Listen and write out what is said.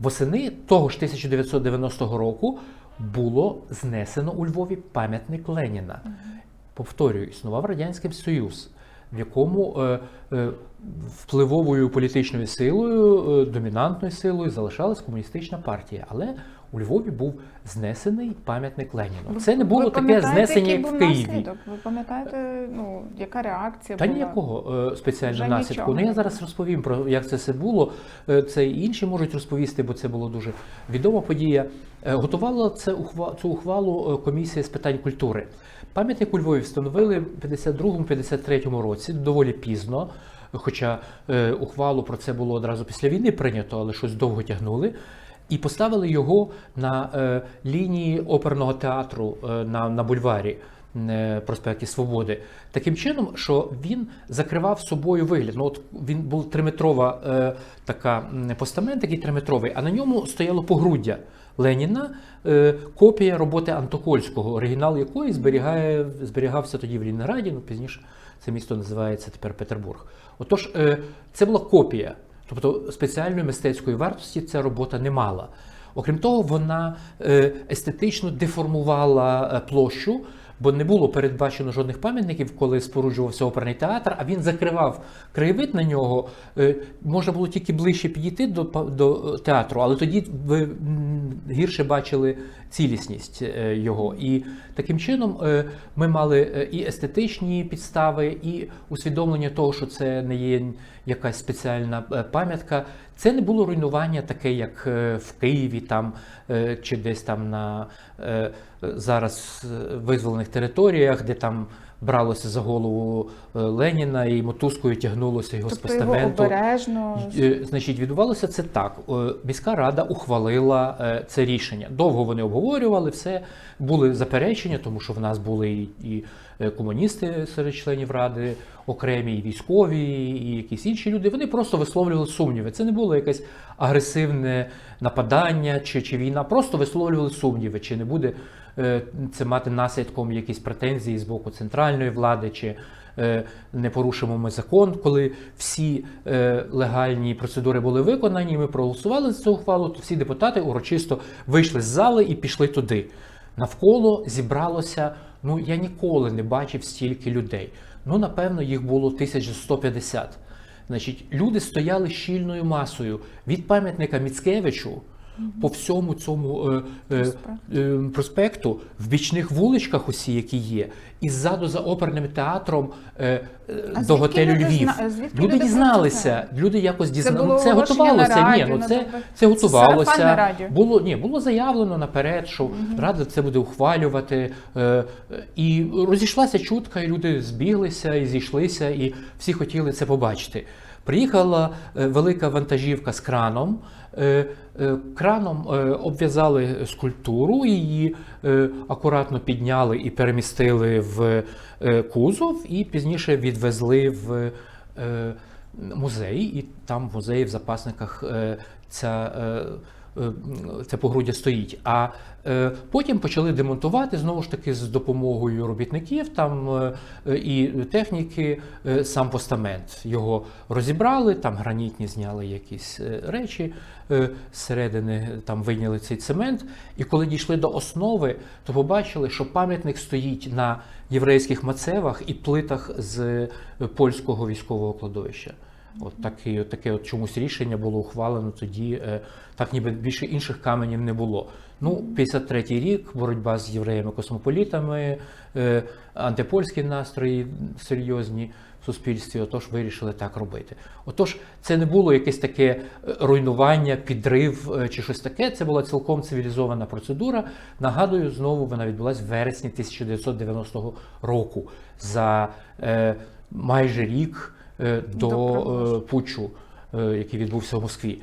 Восени того ж 1990 року було знесено у Львові пам'ятник Леніна. Повторюю, існував Радянський Союз, в якому е, е, впливовою політичною силою, е, домінантною силою залишалась комуністична партія. Але у Львові був знесений пам'ятник Леніну. Це не було Ви таке знесення, як в Києві. наслідок? Ви пам'ятаєте, ну, яка реакція Та була? ніякого е, спеціального Вже наслідку. нічого Ну я зараз розповім про як це все було. Е, Це і інші можуть розповісти, бо це була дуже відома подія. Е, Готувала це ухва- цю ухвалу е, комісія з питань культури. Пам'ятник у Львові встановили в 52-53 році, доволі пізно. Хоча е, ухвалу про це було одразу після війни прийнято, але щось довго тягнули. І поставили його на е, лінії оперного театру е, на, на бульварі е, проспекті Свободи. Таким чином, що він закривав собою вигляд. Ну, от він був триметрова е, така постамент, такий триметровий, а на ньому стояло погруддя Леніна, е, копія роботи Антокольського, оригінал якої зберігає, зберігався тоді в Лінграді, ну пізніше це місто називається тепер Петербург. Отож, е, це була копія. Тобто спеціальної мистецької вартості ця робота не мала. Окрім того, вона е, естетично деформувала е, площу, бо не було передбачено жодних пам'ятників, коли споруджувався оперний театр, а він закривав краєвид на нього. Е, Можна було тільки ближче підійти до, до театру, але тоді ви гірше бачили цілісність е, його. І таким чином е, ми мали і естетичні підстави, і усвідомлення того, що це не є якась спеціальна пам'ятка. Це не було руйнування таке, як в Києві там чи десь там на зараз е, визволених територіях, де там бралося за голову е, Леніна і мотузкою тягнулося його з Тобто його постаменту. обережно. Е, Значить, відбувалося це так. Е, Міська рада ухвалила е, це рішення. Довго вони обговорювали все. Були заперечення, тому що в нас були і, е, комуністи серед членів ради, окремі, і військові, і якісь інші люди. Вони просто висловлювали сумніви. Це не було якесь агресивне нападання чи, чи війна. Просто висловлювали сумніви, чи не буде е, це мати наслідком якісь претензії з боку центральної влади, чи е, не порушимо ми закон, коли всі е, легальні процедури були виконані, ми проголосували за цю ухвалу, то всі депутати урочисто вийшли з зали і пішли туди. Навколо зібралося, ну я ніколи не бачив стільки людей. Ну, напевно, їх було 1150. Значить, люди стояли щільною масою від пам'ятника Міцкевичу по всьому цьому е, е, е, проспекту, в бічних вуличках, усі, які є, і ззаду за оперним театром е, е, А до готелю люди Львів. зна- люди люди дізналися, люди якось дізналися. було Ну, це готувалося. на Ні, ну це, це Це готувалося. радіо? Було ні, було заявлено наперед, що рада це буде ухвалювати. Е, і розійшлася чутка, і люди збіглися і зійшлися, і всі хотіли це побачити. Приїхала е, велика вантажівка з краном. Е, е, Краном обв'язали скульптуру, її акуратно підняли і перемістили в кузов, і пізніше відвезли в музей. І там в музеї в запасниках ця. Е, Це погруддя стоїть. А е, потім почали демонтувати знову ж таки з допомогою робітників там е, і техніки сам постамент. Його розібрали, там гранітні зняли якісь речі зсередини, там вийняли цей цемент. І коли дійшли до основи, то побачили, що пам'ятник стоїть на єврейських мацевах і плитах з польського військового кладовища. От таке, от таке от чомусь рішення було ухвалено тоді, е, так ніби більше інших каменів не було. Ну, 53-й рік, боротьба з євреями-космополітами, е, антипольські настрої серйозні в суспільстві, отож вирішили так робити. Отож, це не було якесь таке е, руйнування, підрив чи щось таке. Це була цілком цивілізована процедура. Нагадую, знову вона відбулася в вересні 1990 року за майже рік До пучу, е, путчу, е, який відбувся в Москві.